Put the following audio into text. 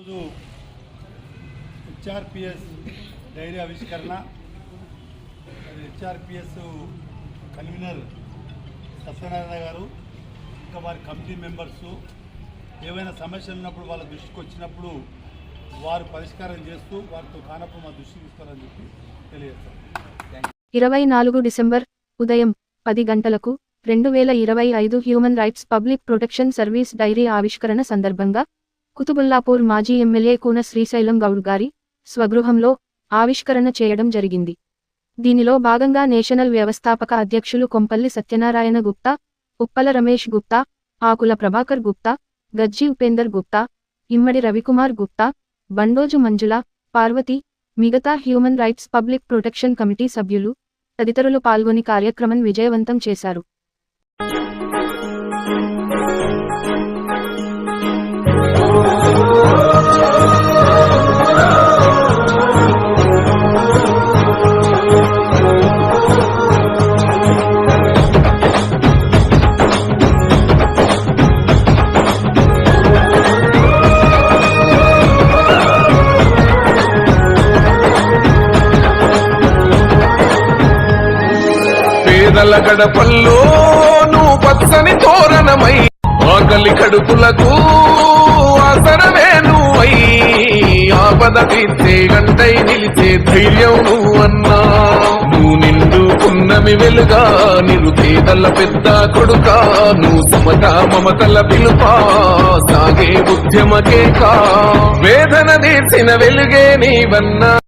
ఈరోజు HRPS diary ఆవిష్కరణ అది హెచ్ఆర్పిఎస్ కన్వీనర్ సత్యనారాయణ గారు ఇంకా వారి కమిటీ మెంబర్సు. ఏవైనా సమస్యలు ఉన్నప్పుడు వాళ్ళ దృష్టికి వచ్చినప్పుడు వారు పరిష్కారం చేస్తూ వారితో కానప్పుడు మా దృష్టికి ఇస్తారని చెప్పి తెలియజేస్తాం. ఇరవై నాలుగు డిసెంబర్ ఉదయం పది గంటలకు రెండు వేల ఇరవై ఐదు human rights public protection service diary ఆవిష్కరణ సందర్భంగా కుతుబుల్లాపూర్ మాజీ ఎమ్మెల్యే కూన శ్రీశైలం గౌడ్ గారి స్వగృహంలో ఆవిష్కరణ చేయడం జరిగింది. దీనిలో భాగంగా నేషనల్ వ్యవస్థాపక అధ్యక్షులు కొంపల్లి సత్యనారాయణ గుప్తా ఉప్పల రమేష్ గుప్తా ఆకుల ప్రభాకర్ గుప్తా గజ్జి ఉపేందర్ గుప్తా ఇమ్మడి రవికుమార్ గుప్తా బండోజు మంజుల పార్వతి మిగతా human rights public protection committee సభ్యులు తదితరులు పాల్గొని కార్యక్రమం విజయవంతం చేశారు. పేదల గడపల్లో నువ్వు పచ్చని తోరణమై ఆకలి కడుపులకు ఆసరమే నువ్వై. ఆపద తీర్చే గంటై నిలిచే ధైర్యం నువ్వు అన్నా. నువ్వు నిండుకున్నమి వెలుగా నిరుపేదల పెద్ద కొడుక. నువ్వు సమత మమతల పిలుపా సాగే ఉద్యమకేకా వేదన తీర్చిన వెలుగే నీవన్నా.